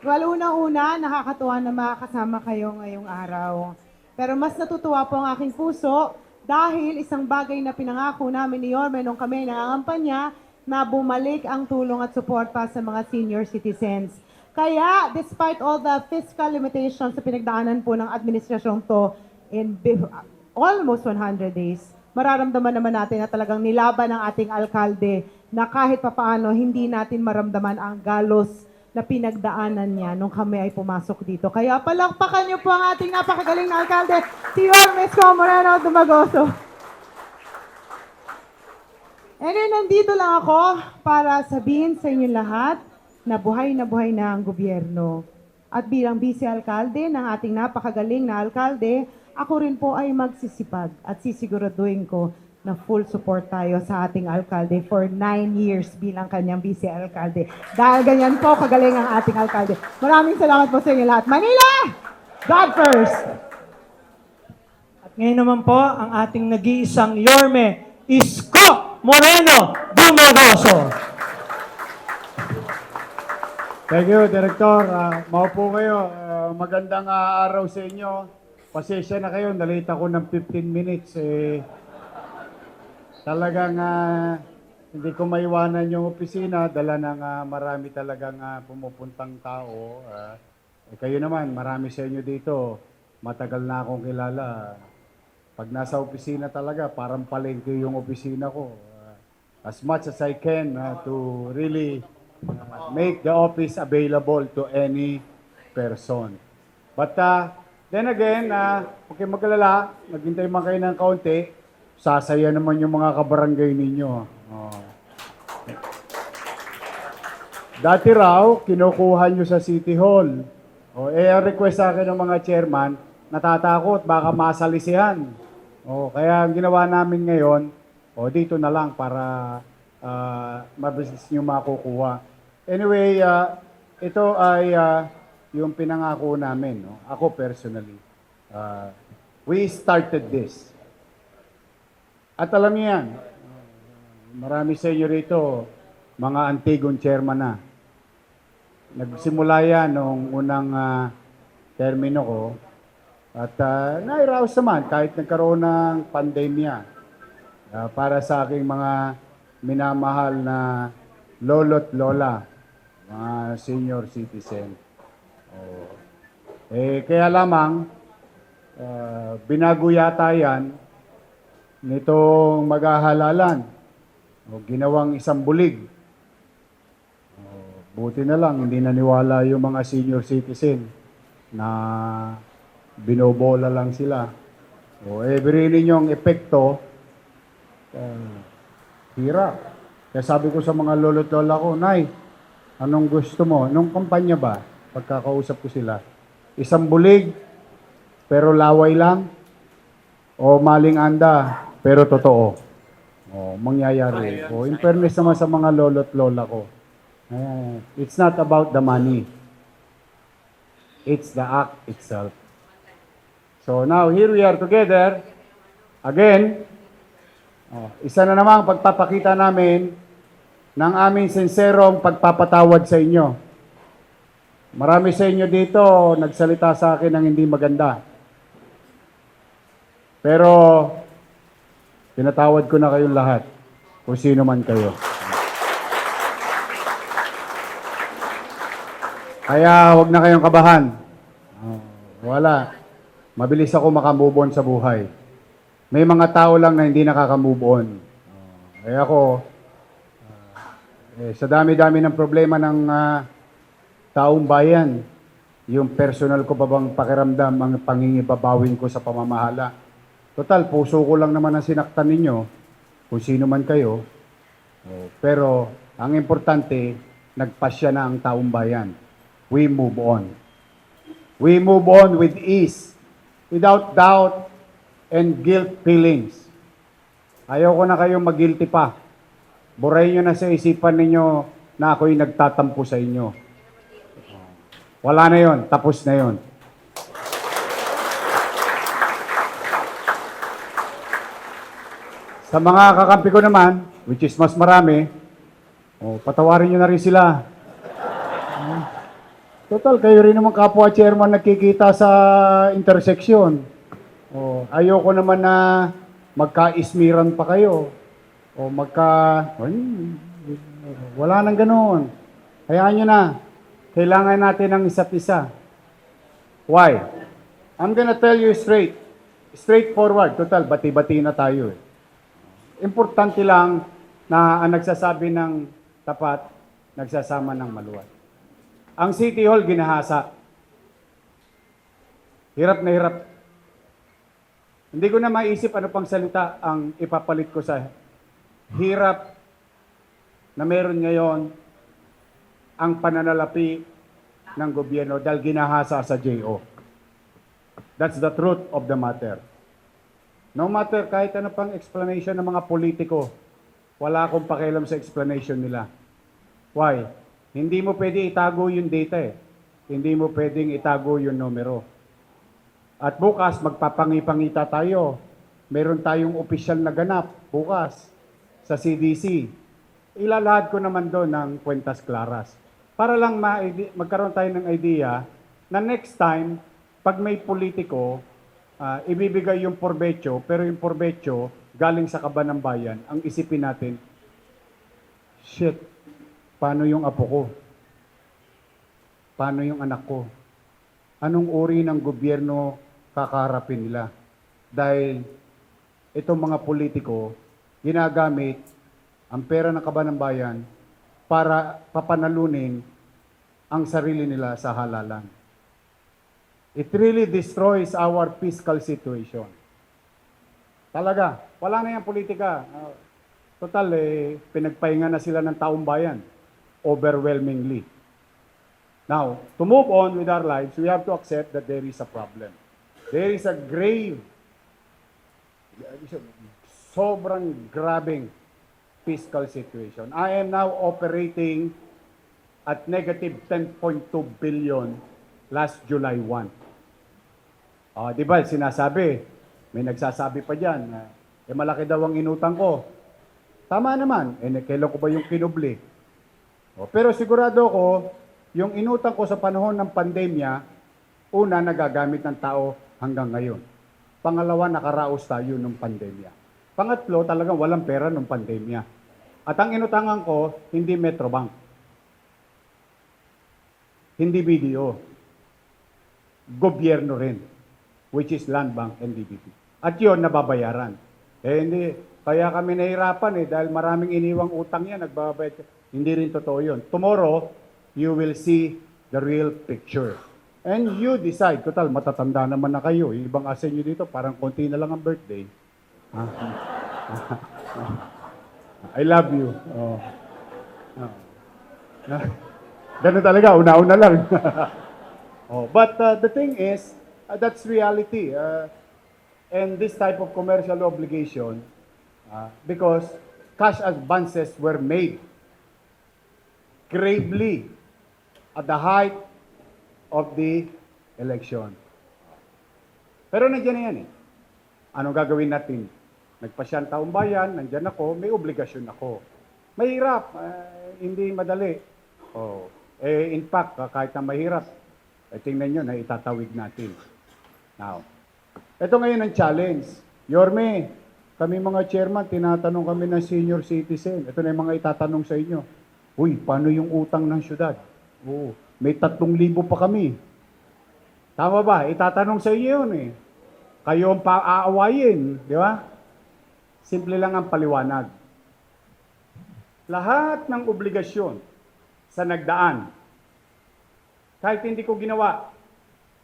Well, unang-una, nakakatuwa na makakasama kayo ngayong araw. Pero mas natutuwa po ang aking puso dahil isang bagay na pinangako namin ni Yorme nung kami nangangampanya na bumalik ang tulong at suporta sa mga senior citizens. Kaya, despite all the fiscal limitations sa pinagdaanan po ng administrasyong to in almost 100 days, mararamdaman naman natin na talagang nilaban ng ating alkalde na kahit papaano hindi natin maramdaman ang galos na pinagdaanan niya nung kami ay pumasok dito. Kaya palakpakan niyo po ang ating napakagaling na alkalde, si Ormes Co. Moreno Dumagoso. Anyway, nandito lang ako para sabihin sa inyo lahat na buhay na buhay na ang gobyerno. At bilang vice-alkalde ng ating napakagaling na alkalde, ako rin po ay magsisipag at sisiguraduhin ko na full support tayo sa ating alkalde for nine years bilang kanyang vice-alkalde. Dahil ganyan po kagaling ang ating alkalde. Maraming salamat po sa inyo lahat. Manila! God first! At ngayon naman po, ang ating nag-iisang Yorme, Isko Moreno Dumagoso. Thank you, Director. Uh, maupo kayo. Ah, magandang ah, araw sa inyo. Pasensya na kayo, nalita ko ng 15 minutes. Eh, talagang ah, hindi ko maiwanan yung opisina. Dala ng ah, marami talagang ah, pumupuntang tao. Ah, eh, kayo naman, marami sa inyo dito. Matagal na akong kilala. Pag nasa opisina talaga, parang palengke yung opisina ko. Ah, as much as I can ah, to really uh, make the office available to any person. But uh, then again, uh, kayong magalala, maghintay man kayo ng kaunti, sasaya naman yung mga kabarangay ninyo. Oh. Dati raw, kinukuha nyo sa City Hall. O, eh, ang request sa akin ng mga chairman, natatakot, baka masalisihan. O, kaya ang ginawa namin ngayon, o, dito na lang para uh, mabilis nyo makukuha. Anyway, ah, ito ay ah, yung pinangako namin. No? Ako personally. Ah, we started this. At alam niyo yan, marami sa inyo rito, mga antigong chairman na. Nagsimula yan nung unang ah, termino ko. At uh, nairaos naman kahit nagkaroon ng pandemya ah, para sa aking mga minamahal na lolo't lola, mga senior citizen. Oh. Eh, kaya lamang, ah, binago yata yan nitong maghahalalan o ginawang isang bulig. Oh, buti na lang, hindi naniwala yung mga senior citizen na binobola lang sila. O, eh, birinin yung epekto, uh, hirap. Kaya sabi ko sa mga lolo't lola ko, Nay, anong gusto mo? Nung kampanya ba, pagkakausap ko sila, isang bulig, pero laway lang, o maling anda, pero totoo. O, mangyayari. O, in fairness naman sa mga lolo't lola ko, eh, it's not about the money. It's the act itself. So now, here we are together. Again, Oh, isa na namang pagpapakita namin ng aming sinserong pagpapatawad sa inyo. Marami sa inyo dito nagsalita sa akin ng hindi maganda. Pero tinatawad ko na kayong lahat kung sino man kayo. Kaya huwag na kayong kabahan. Oh, wala. Mabilis ako makamove on sa buhay. May mga tao lang na hindi nakaka-move on. Uh, kaya ako, uh, eh, sa dami-dami ng problema ng uh, taong bayan, yung personal ko pa bang pakiramdam ang pangingibabawin ko sa pamamahala. Total, puso ko lang naman ang sinaktan ninyo, kung sino man kayo. Pero, ang importante, nagpasya na ang taong bayan. We move on. We move on with ease, without doubt, and guilt feelings. Ayaw ko na kayong mag-guilty pa. Burayin nyo na sa isipan ninyo na ako'y nagtatampo sa inyo. Wala na yon, tapos na yon. Sa mga kakampi ko naman, which is mas marami, oh, patawarin nyo na rin sila. Total, kayo rin naman kapwa chairman nagkikita sa intersection. Oh, ayoko naman na magka-ismiran pa kayo. O magka... Ay, wala nang ganoon. Hayaan nyo na. Kailangan natin ng isa't isa. Why? I'm gonna tell you straight. Straightforward. Total, bati-bati na tayo eh. Importante lang na ang nagsasabi ng tapat, nagsasama ng maluwat. Ang City Hall ginahasa. Hirap na hirap. Hindi ko na maisip ano pang salita ang ipapalit ko sa hirap na meron ngayon ang pananalapi ng gobyerno dahil ginahasa sa JO. That's the truth of the matter. No matter kahit ano pang explanation ng mga politiko, wala akong pakialam sa explanation nila. Why? Hindi mo pwede itago yung data eh. Hindi mo pwedeng itago yung numero. At bukas, magpapangipangita tayo. Meron tayong opisyal na ganap bukas sa CDC. Ilalahad ko naman doon ng kwentas claras. Para lang ma- magkaroon tayo ng idea na next time, pag may politiko, ah, ibibigay yung porbetyo, pero yung porbetyo galing sa kaban ng bayan, ang isipin natin, shit, paano yung apo ko? Paano yung anak ko? Anong uri ng gobyerno kakaharapin nila? Dahil itong mga politiko, ginagamit ang pera ng kaban ng bayan para papanalunin ang sarili nila sa halalan. It really destroys our fiscal situation. Talaga, wala na yung politika. Ah, total, eh, pinagpahinga na sila ng taong bayan. Overwhelmingly. Now, to move on with our lives, we have to accept that there is a problem. There is a grave, sobrang grabing fiscal situation. I am now operating at negative 10.2 billion last July 1. Ah, di ba, sinasabi, may nagsasabi pa dyan, na, eh malaki daw ang inutang ko. Tama naman, eh kailan ko ba yung kinubli? O, pero sigurado ko, yung inutang ko sa panahon ng pandemya, una, nagagamit ng tao hanggang ngayon. Pangalawa, nakaraos tayo ng pandemya. Pangatlo, talagang walang pera ng pandemya. At ang inutangan ko, hindi Metrobank. Hindi BDO. Gobyerno rin, which is Land Bank and DBP. At yun, nababayaran. Eh, hindi, kaya kami nahirapan eh, dahil maraming iniwang utang yan, nagbabayad. Hindi rin totoo yun. Tomorrow, you will see the real picture. And you decide, total, matatanda naman na kayo. Ibang asen nyo dito, parang konti na lang ang birthday. I love you. Oh. Oh. Ganun talaga, una-una lang. oh, but uh, the thing is, uh, that's reality. Uh, and this type of commercial obligation, uh, because cash advances were made gravely at the height of the election. Pero nandiyan na yan eh. Anong gagawin natin? Nagpasyan taong bayan, nandyan ako, may obligasyon ako. Mahirap, eh, hindi madali. Oh. Eh, in fact, ah, kahit na mahirap, eh, tingnan nyo na itatawid natin. Now, ito ngayon ang challenge. Yorme, kami mga chairman, tinatanong kami ng senior citizen. Ito na yung mga itatanong sa inyo. Uy, paano yung utang ng syudad? Oo, may tatlong libo pa kami. Tama ba? Itatanong sa inyo yun eh. Kayo ang paaawayin, di ba? Simple lang ang paliwanag. Lahat ng obligasyon sa nagdaan, kahit hindi ko ginawa,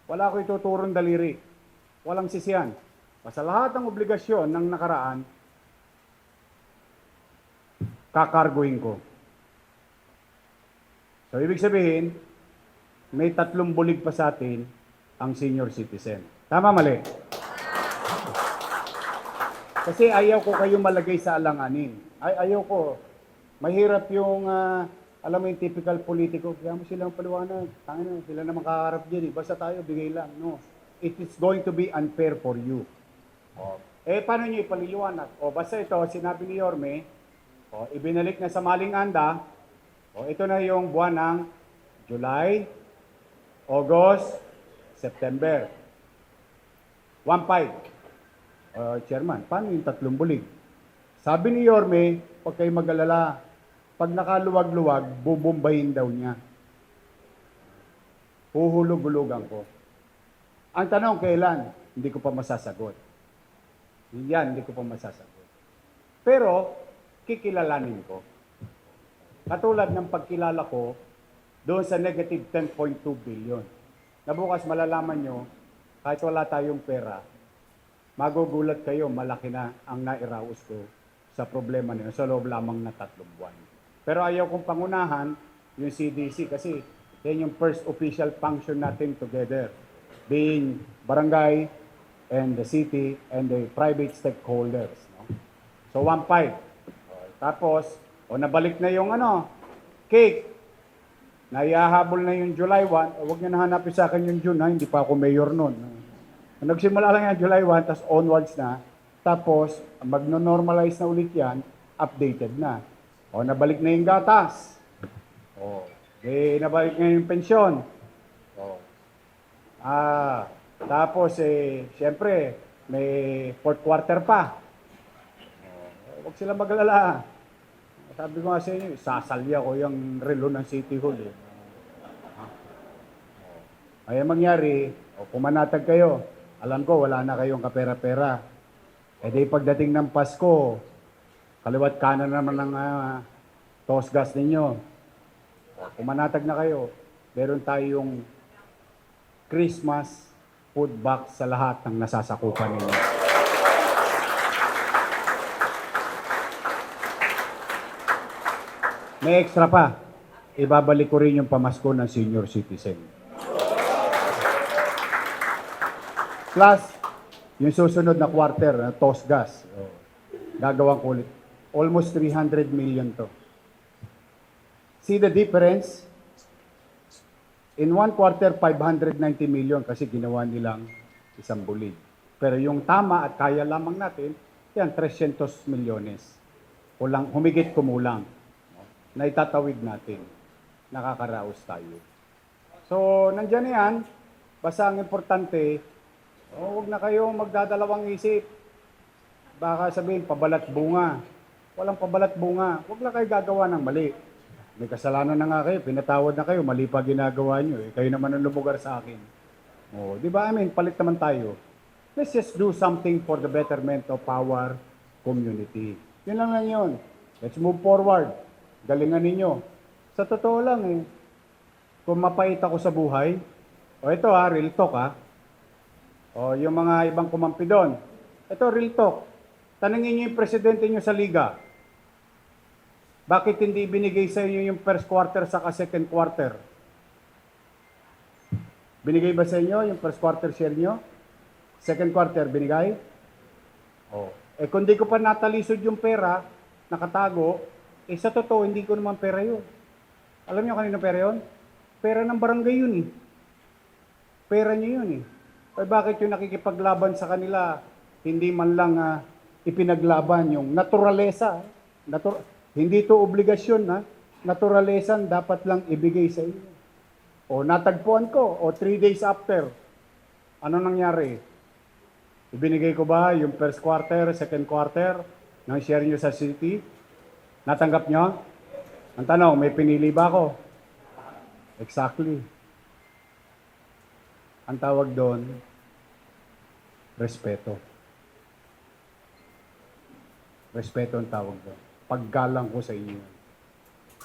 wala ko ituturong daliri. Walang sisiyan. Basta lahat ng obligasyon ng nakaraan, kakarguhin ko. So, ibig sabihin, may tatlong bulig pa sa atin ang senior citizen. Tama, mali? Kasi ayaw ko kayong malagay sa alanganin. Ay, ayaw ko. Mahirap yung, ah, alam mo yung typical politiko, kaya mo silang paliwanag. Tangina, sila na makaharap dyan eh. Basta tayo, bigay lang. No. It is going to be unfair for you. O, eh, paano nyo ipaliliwanag? O, basta ito, sinabi ni Yorme, o, ibinalik na sa maling anda, o, ito na yung buwan ng July, August, September. 1.5. Uh, chairman, paano yung tatlong bulig? Sabi ni Yorme, huwag kayo mag-alala. Pag nakaluwag-luwag, bubumbahin daw niya. Huhulog-hulugan ko. Ang tanong, kailan? Hindi ko pa masasagot. Yan, hindi ko pa masasagot. Pero, kikilalanin ko. Katulad ng pagkilala ko doon sa negative 10.2 billion. Na bukas malalaman nyo, kahit wala tayong pera, magugulat kayo, malaki na ang nairaos ko sa problema niyo sa loob lamang na tatlong buwan. Pero ayaw kong pangunahan yung CDC kasi yan yung first official function natin together. Being barangay and the city and the private stakeholders. No? So 1.5. O, Tapos, o nabalik na yung ano, cake. Naihahabol na yung July 1. O, Huwag niyo na hanapin sa akin yung June, ha? hindi pa ako mayor noon. Nagsimula lang yan July 1, tapos onwards na. Tapos, magno-normalize na ulit yan, updated na. O, nabalik na yung gatas. O, di nabalik na yung pensyon. O, ah, tapos, eh, siyempre, may fourth quarter pa. O, huwag sila magalala. Sabi ko nga sa inyo, sasalya ko yung relo ng City Hall. Eh. Ay ang mangyari, o pumanatag kayo, alam ko wala na kayong kapera-pera. E di pagdating ng Pasko, kaliwat kanan naman ng uh, toast gas ninyo. O, pumanatag na kayo, meron tayong Christmas food box sa lahat ng nasasakupan ninyo. May extra pa. Ibabalik ko rin yung pamasko ng senior citizen. Plus, yung susunod na quarter, na toast gas, oh, gagawang ko ulit. Almost 300 million to. See the difference? In one quarter, 590 million kasi ginawa nilang isang bulig. Pero yung tama at kaya lamang natin, yan, 300 milyones. Kulang, humigit kumulang. Na itatawid natin. Nakakaraos tayo. So, nandyan yan. Basta ang importante, oh, huwag na kayong magdadalawang isip. Baka sabihin, pabalat bunga. Walang pabalat bunga. Huwag na kayo gagawa ng mali. May kasalanan na nga kayo, pinatawad na kayo, mali pa ginagawa nyo. Eh. Kayo naman ang lumugar sa akin. Oh, di ba? I mean, palit naman tayo. Let's just do something for the betterment of our community. Yun lang lang yun. Let's move forward. Galingan ninyo. Sa totoo lang eh, kung mapait ako sa buhay, o ito ha, real talk ha, o yung mga ibang kumampi doon, ito real talk. Tanungin niyo yung presidente niyo sa liga, bakit hindi binigay sa inyo yung first quarter sa second quarter? Binigay ba sa inyo yung first quarter share nyo? Second quarter, binigay? Oh. Eh kung di ko pa natalisod yung pera, nakatago, eh sa totoo, hindi ko naman pera yun. Alam niyo kanina pera yun? Pera ng barangay yun eh. Pera niyo yun eh. Eh bakit yung nakikipaglaban sa kanila, hindi man lang ah, ipinaglaban yung naturalesa. Natur- hindi to obligasyon na naturalesan dapat lang ibigay sa inyo. O natagpuan ko, o three days after, ano nangyari? Ibinigay ko ba yung first quarter, second quarter ng share nyo sa city? Natanggap nyo? Ang tanong, may pinili ba ako? Exactly. Ang tawag doon, respeto. Respeto ang tawag doon. Paggalang ko sa inyo.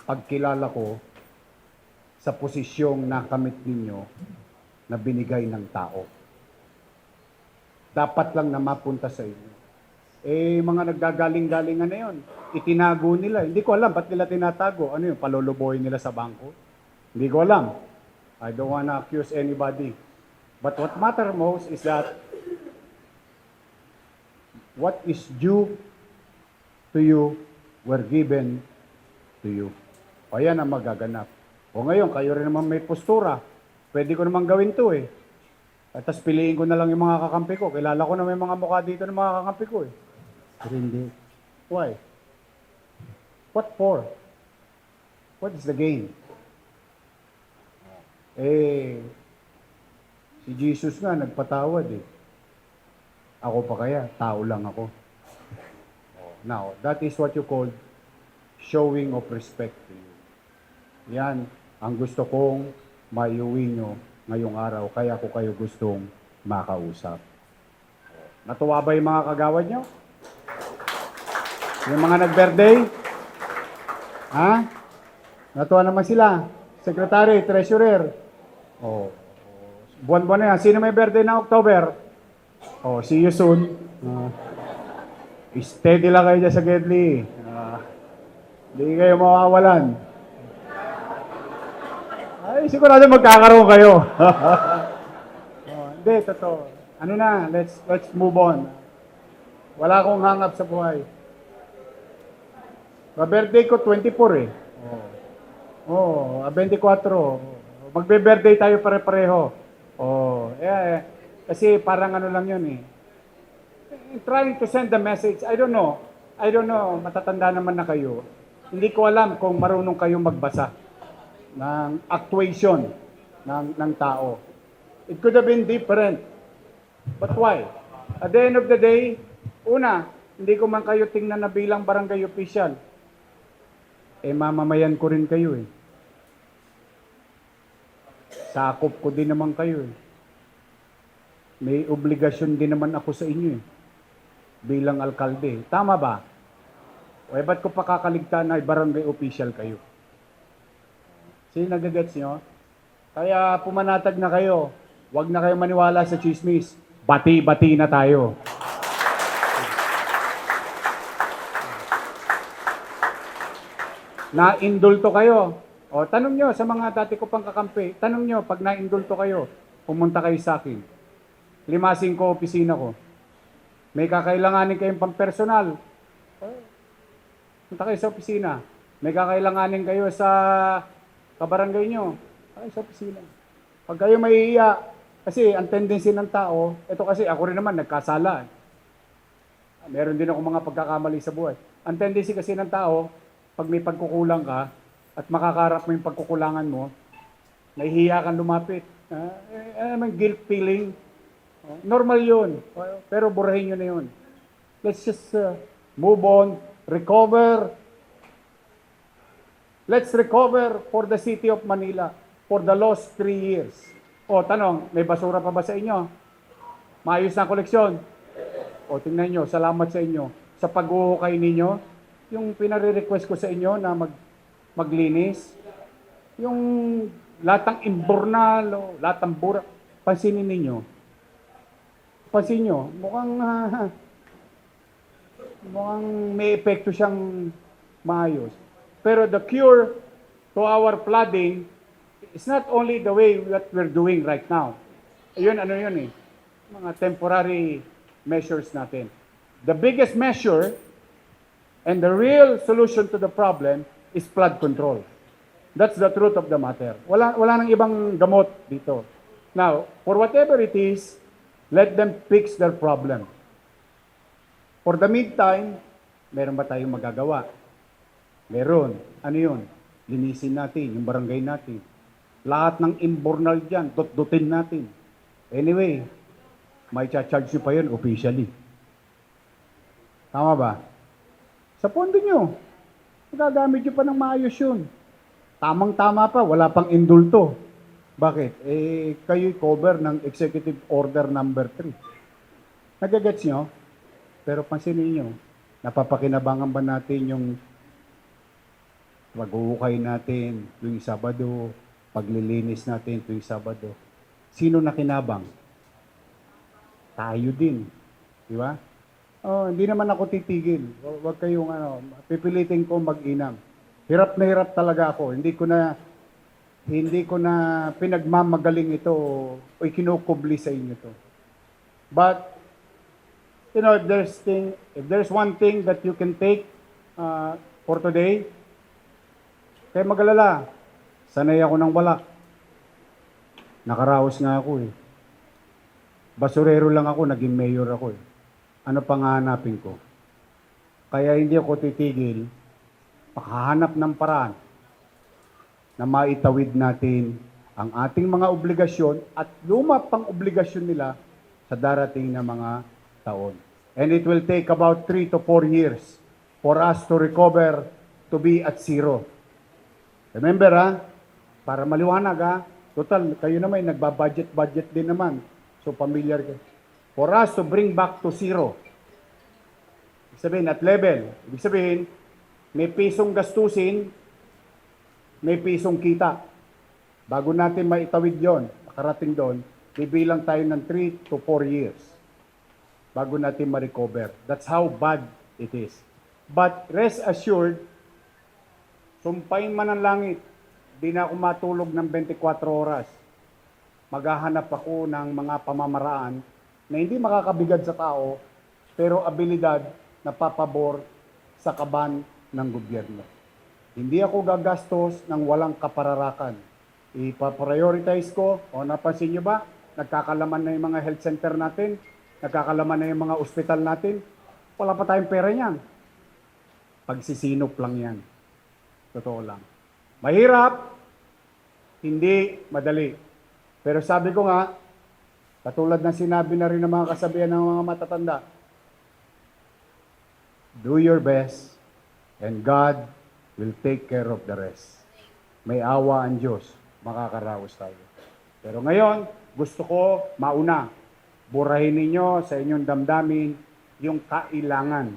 Pagkilala ko sa posisyong nakamit ninyo na binigay ng tao. Dapat lang na mapunta sa inyo. Eh, mga naggagaling-galingan na yon, itinago nila. Hindi ko alam, ba't nila tinatago? Ano yun, paluluboy nila sa bangko? Hindi ko alam. I don't wanna accuse anybody. But what matter most is that what is due to you were given to you. O yan ang magaganap. O ngayon, kayo rin naman may postura. Pwede ko naman gawin to eh. At tas piliin ko na lang yung mga kakampi ko. Kilala ko na may mga mukha dito ng mga kakampi ko eh. Pero hindi. Why? What for? What is the gain? Eh, Si Jesus nga, nagpatawad eh. Ako pa kaya, tao lang ako. Now, that is what you call showing of respect to you. Yan ang gusto kong maiuwi nyo ngayong araw, kaya ko kayo gustong makausap. Natuwa ba yung mga kagawad nyo? Yung mga nag-birthday? Ha? Natuwa naman sila. Secretary, treasurer. Oh. Buwan-buwan na yan. Sino may birthday na October? Oh, see you soon. Ah. Steady lang kayo dyan sa Gedli. Ah. Hindi kayo mawawalan. Ay, sigurado magkakaroon kayo. oh, hindi, totoo. Ano na, let's let's move on. Wala akong hangap sa buhay. Ba-birthday ko 24 eh. Oh, oh 24. Magbe-birthday tayo pare-pareho. Oh, eh, kasi parang ano lang yun eh. Trying to send the message, I don't know. I don't know, matatanda naman na kayo. Hindi ko alam kung marunong kayong magbasa ng actuation ng, ng tao. It could have been different. But why? At the end of the day, una, hindi ko man kayo tingnan na bilang barangay official. Eh, mamamayan ko rin kayo eh. Sakop ko din naman kayo eh. May obligasyon din naman ako sa inyo eh. Bilang alkalde. Tama ba? O eh, ba't ko pa kakaligtaan na barangay official kayo? Sige, nagagets nyo? Kaya pumanatag na kayo. Huwag na kayo maniwala sa chismis. Bati-bati na tayo. Na-indulto kayo. O, tanong nyo sa mga dati ko pang kakampi, tanong nyo, pag na-indulto kayo, pumunta kayo sa akin. Limasing ko opisina ko. May kakailanganin kayong pang personal. Punta kayo sa opisina. May kakailanganin kayo sa kabarangay nyo. Ay, sa opisina. Pag kayo maiiya, kasi ang tendency ng tao, ito kasi ako rin naman nagkasala. Meron din ako mga pagkakamali sa buhay. Ang tendency kasi ng tao, pag may pagkukulang ka, at makakarap mo yung pagkukulangan mo, nahihiya kang lumapit. Uh, eh, eh, guilt feeling. Normal yun. Pero burahin nyo na yun. Let's just uh, move on, recover. Let's recover for the city of Manila for the lost three years. O, tanong, may basura pa ba sa inyo? Maayos na koleksyon? O, tingnan nyo, salamat sa inyo. Sa pag-uhukay ninyo, yung pinare-request ko sa inyo na mag, maglinis, yung latang imbornal, o latang bura, pansinin ninyo. Pansin nyo, mukhang, ah, mukhang may epekto siyang maayos. Pero the cure to our flooding is not only the way what we're doing right now. Ayun, ano yun eh. Mga temporary measures natin. The biggest measure and the real solution to the problem is flood control. That's the truth of the matter. Wala, wala nang ibang gamot dito. Now, for whatever it is, let them fix their problem. For the meantime, meron ba tayong magagawa? Meron. Ano yun? Linisin natin yung barangay natin. Lahat ng imbornal dyan, dot-dotin natin. Anyway, may charge nyo pa yun officially. Tama ba? Sa pondo nyo, magagamit nyo pa ng maayos yun. Tamang-tama pa, wala pang indulto. Bakit? Eh, kayo'y cover ng Executive Order number 3. Nagagets nyo? Pero pansinin nyo, napapakinabangan ba natin yung pag-uukay natin tuwing Sabado, paglilinis natin tuwing Sabado. Sino nakinabang? Tayo din. Di ba? Oh, hindi naman ako titigil. Hu- Huwag kayong ano, pipilitin ko mag-inam. Hirap na hirap talaga ako. Hindi ko na hindi ko na pinagmamagaling ito o ikinukubli sa inyo to. But you know, if there's thing, if there's one thing that you can take uh, for today, kaya magalala, sanay ako ng walak. Nakaraos nga ako eh. Basurero lang ako, naging mayor ako eh. Ano pang hahanapin ko? Kaya hindi ako titigil, makahanap ng paraan na maitawid natin ang ating mga obligasyon at luma pang obligasyon nila sa darating na mga taon. And it will take about 3 to 4 years for us to recover to be at zero. Remember ha, para maliwanag ha, total, kayo naman nagbabudget-budget din naman. So familiar kayo. For us to bring back to zero, ibig sabihin at level, ibig sabihin, may pisong gastusin, may pisong kita. Bago natin maitawid yon, makarating doon, bibilang tayo ng 3 to 4 years bago natin ma-recover. That's how bad it is. But rest assured, sumpain man ang langit, di na ako matulog ng 24 oras. Maghahanap ako ng mga pamamaraan na hindi makakabigad sa tao, pero abilidad na papabor sa kaban ng gobyerno. Hindi ako gagastos ng walang kapararakan. Ipaprioritize ko, o napansin nyo ba, nagkakalaman na yung mga health center natin, nagkakalaman na yung mga ospital natin, wala pa tayong pera niyan. Pagsisinop lang yan. Totoo lang. Mahirap, hindi madali. Pero sabi ko nga, katulad ng sinabi na rin ng mga kasabihan ng mga matatanda, do your best and God will take care of the rest. May awa ang Diyos, makakaraos tayo. Pero ngayon, gusto ko mauna, burahin ninyo sa inyong damdamin yung kailangan.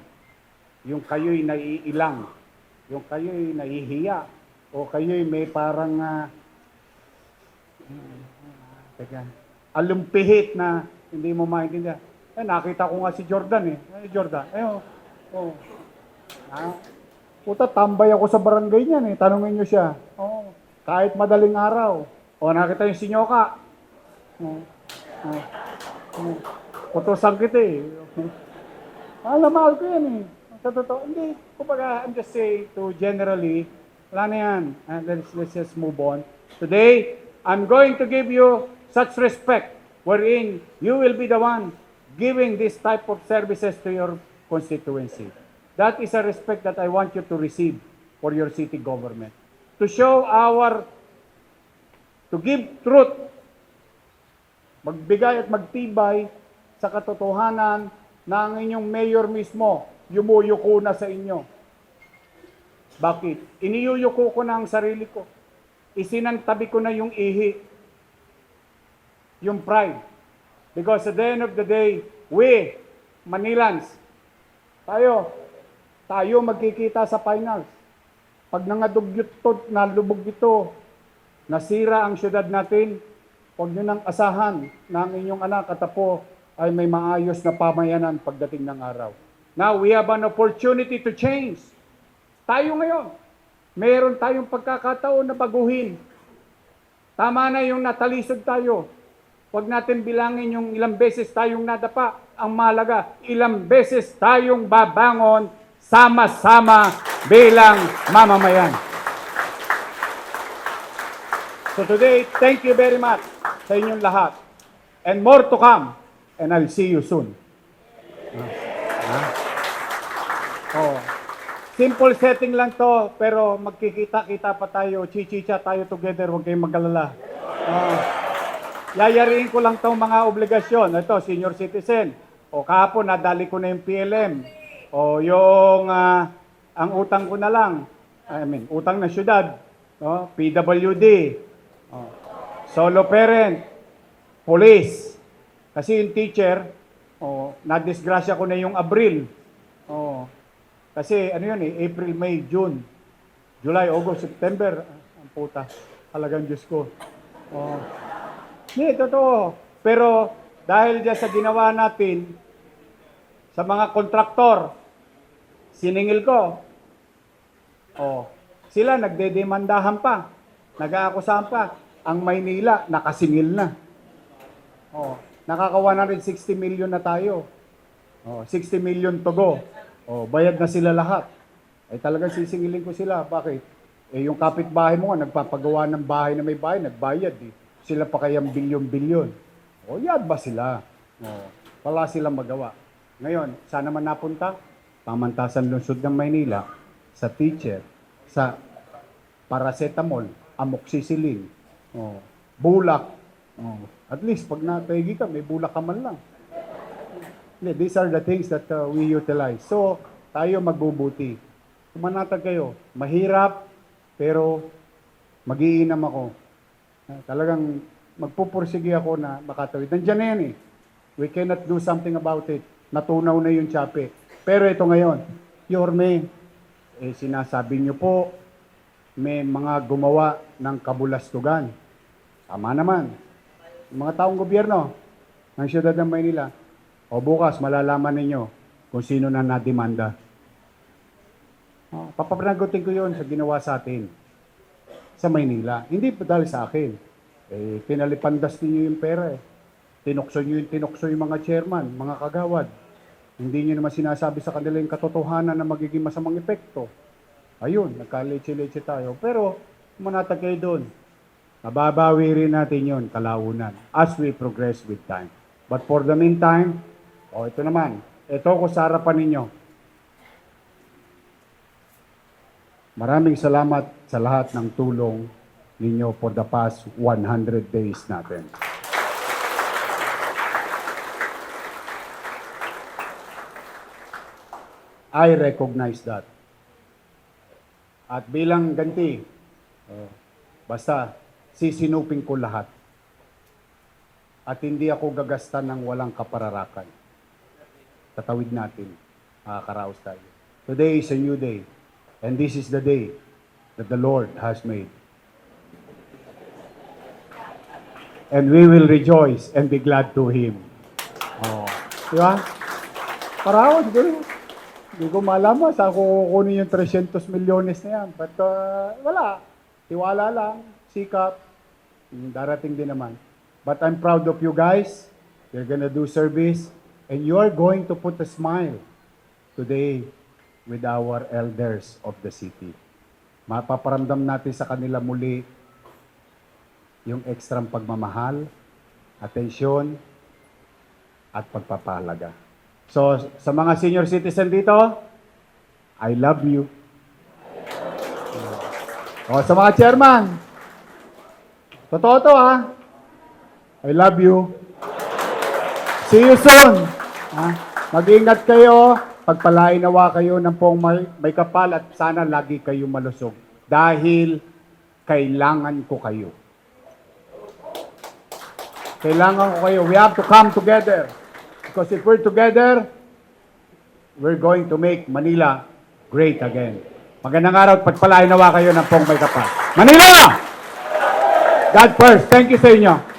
Yung kayo'y naiilang, yung kayo'y nahihiya, o kayo'y may parang, ah, teka, alumpihit na hindi mo maintindihan. Eh, nakita ko nga si Jordan eh. Eh, Jordan, ayun, oh. Ah, puta, tambay ako sa barangay niyan eh. Tanungin niyo siya. Oh, kahit madaling araw. O, nakita yung sinyoka. Oh, oh, oh. Utosan kita eh. Mahal na mahal ko yan eh. Sa totoo, hindi. Kumbaga, I'm just saying to generally, wala na yan. And let's, let's just move on. Today, I'm going to give you such respect wherein you will be the one giving this type of services to your constituency. That is a respect that I want you to receive for your city government. To show our, to give truth, magbigay at magtibay sa katotohanan na ang inyong mayor mismo yumuyuko na sa inyo. Bakit? Iniyuyuko ko na ang sarili ko. Isinantabi ko na yung ihi. Yung pride. Because at the end of the day, we, Manilans, tayo, tayo magkikita sa finals. Pag nangadugyot to, nalubog ito, nasira ang syudad natin, huwag nyo nang asahan na ang inyong anak at apo ay may maayos na pamayanan pagdating ng araw. Now, we have an opportunity to change. Tayo ngayon, meron tayong pagkakataon na baguhin. Tama na yung natalisod tayo. Huwag natin bilangin yung ilang beses tayong nadapa. Ang mahalaga, ilang beses tayong babangon sama-sama bilang mamamayan. So today, thank you very much sa inyong lahat. And more to come. And I'll see you soon. Oh. Simple setting lang to, pero magkikita-kita pa tayo, chichicha tayo together, huwag kayong magalala. Oh. Yayariin ko lang tong mga obligasyon. Ito, senior citizen. O kahapon, nadali ko na yung PLM. O yung, ah, ang utang ko na lang. I mean, utang ng syudad. No? PWD. O, solo parent. Police. Kasi yung teacher, oh, na-disgrasya ko na yung Abril. Oh, kasi ano yun eh, April, May, June, July, August, September. Ang puta. Halagang Diyos ko. Oh. Hindi, totoo. Pero dahil dyan sa ginawa natin, sa mga kontraktor, siningil ko. Oh, sila nagdedemandahan pa. Nag-aakusahan pa. Ang Maynila, nakasingil na. Oh, nakaka 160 million na tayo. Oh, 60 million to go. Oh, bayad na sila lahat. Ay talagang sisingilin ko sila. Bakit? Eh yung kapitbahay mo nga, nagpapagawa ng bahay na may bahay, nagbayad eh. Sila pa kayang bilyon-bilyon. O yan ba sila? Oh, wala silang magawa. Ngayon, saan naman napunta? Pamantasan lungsod ng Maynila, sa teacher, sa paracetamol, amoxicillin. Oh, bulak. Oh, at least pag nataygi ka, may bulak ka man lang. These are the things that uh, we utilize. So, tayo magbubuti. Kumanatag kayo. Mahirap, pero magiinam ako. Talagang magpupursige ako na makatawid. Nandiyan na yan eh. We cannot do something about it. Natunaw na yung tsape. Pero ito ngayon, Yorme, eh, sinasabi niyo po, may mga gumawa ng kabulastugan. Tama naman. Yung mga taong gobyerno ng siyudad ng Maynila, o bukas malalaman ninyo kung sino na nademanda. Oh, papapanagutin ko yon sa ginawa sa atin sa Maynila. Hindi pa dahil sa akin. Eh, pinalipandas niyo yung pera eh. Tinukso niyo yung tinukso yung mga chairman, mga kagawad. Hindi niyo naman sinasabi sa kanila yung katotohanan na magiging masamang epekto. Ayun, nagka-leche-leche tayo. Pero, manatag kayo doon. Mababawi rin natin yon kalaunan as we progress with time. But for the meantime, o ito naman, ito ko sa harapan ninyo. Maraming salamat sa lahat ng tulong ninyo for the past 100 days natin. I recognize that. At bilang ganti, oh, basta sisinupin ko lahat. At hindi ako gagasta ng walang kapararakan. Tatawid natin, makakaraos tayo. Today is a new day. And this is the day that the Lord has made. And we will rejoice and be glad to Him. Oh. Di ba? Para ako, siguro, hindi ko malaman sa ako kukunin yung 300 milyones na yan. But uh, wala. Tiwala lang, sikap. Yung darating din naman. But I'm proud of you guys. You're gonna do service. And you're going to put a smile today with our elders of the city. Mapaparamdam natin sa kanila muli yung ekstrang pagmamahal, atensyon, at pagpapahalaga. So, sa mga senior citizen dito, I love you. O, sa mga chairman, totoo to ha. I love you. See you soon. Ha? Mag-ingat kayo. Pagpalain nawa kayo ng pong may, may kapal at sana lagi kayo malusog. Dahil kailangan ko kayo. Kailangan ko kayo. We have to come together. Because if we're together, we're going to make Manila great again. Magandang araw at pagpalain nawa kayo ng pong may kapal. Manila! God first. Thank you sa inyo.